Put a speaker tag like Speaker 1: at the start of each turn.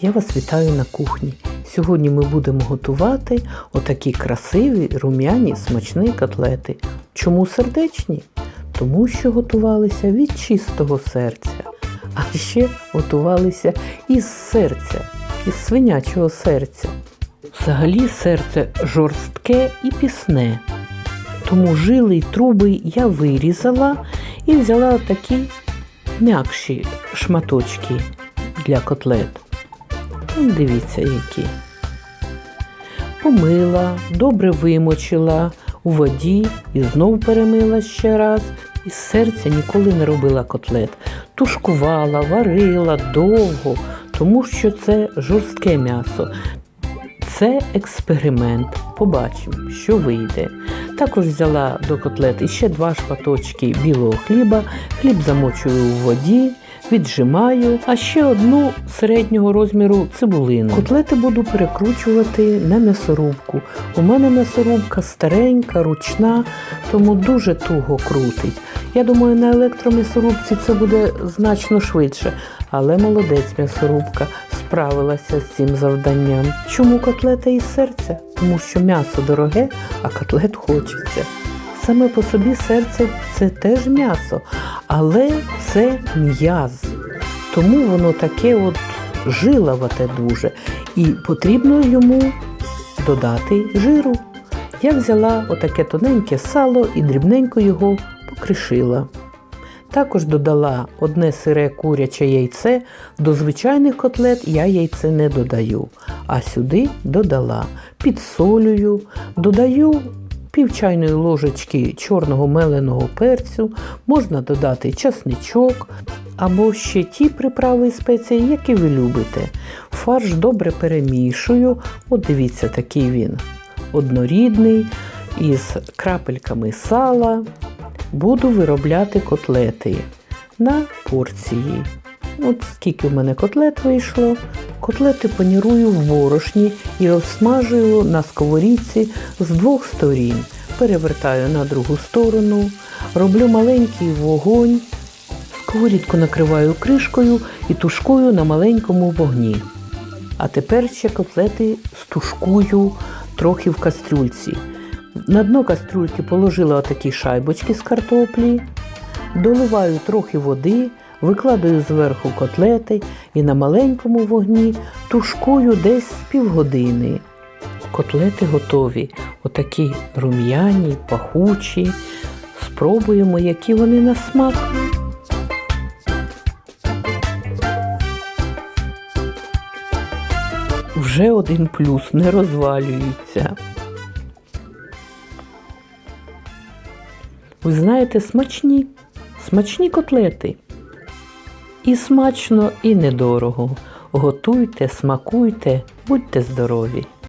Speaker 1: Я вас вітаю на кухні. Сьогодні ми будемо готувати отакі красиві, рум'яні, смачні котлети. Чому сердечні? Тому що готувалися від чистого серця, а ще готувалися із серця, із свинячого серця. Взагалі серце жорстке і пісне. Тому жили й труби я вирізала і взяла такі м'якші шматочки для котлет. Дивіться, які. Помила, добре вимочила у воді і знов перемила ще раз. Із серця ніколи не робила котлет. Тушкувала, варила довго, тому що це жорстке м'ясо. Це експеримент. Побачимо, що вийде. Також взяла до котлет іще два шматочки білого хліба. Хліб замочую у воді, віджимаю, а ще одну середнього розміру цибулину. Котлети буду перекручувати на м'ясорубку. У мене м'ясорубка старенька, ручна, тому дуже туго крутить. Я думаю, на електром'ясорубці це буде значно швидше, але молодець м'ясорубка справилася з цим завданням. Чому котлета із серця? Тому що м'ясо дороге, а котлет хочеться. Саме по собі серце це теж м'ясо, але це м'яз. Тому воно таке от жиловате дуже. І потрібно йому додати жиру. Я взяла отаке тоненьке сало і дрібненько його покришила. Також додала одне сире куряче яйце. До звичайних котлет я яйце не додаю, а сюди додала підсолюю, додаю пів чайної ложечки чорного меленого перцю, можна додати часничок або ще ті приправи і спеції, які ви любите. Фарш добре перемішую. От дивіться, такий він однорідний, із крапельками сала. Буду виробляти котлети на порції. От скільки в мене котлет вийшло. Котлети панірую в борошні і обсмажую на сковорідці з двох сторін. Перевертаю на другу сторону, роблю маленький вогонь, сковорідку накриваю кришкою і тушкую на маленькому вогні. А тепер ще котлети стушкую трохи в кастрюльці. На дно кастрюльки положила отакі шайбочки з картоплі, доливаю трохи води, викладаю зверху котлети і на маленькому вогні тушкую десь з півгодини. Котлети готові, отакі рум'яні, пахучі. Спробуємо, які вони на смак. Вже один плюс не розвалюється. Ви знаєте, смачні, смачні котлети. І смачно, і недорого. Готуйте, смакуйте, будьте здорові!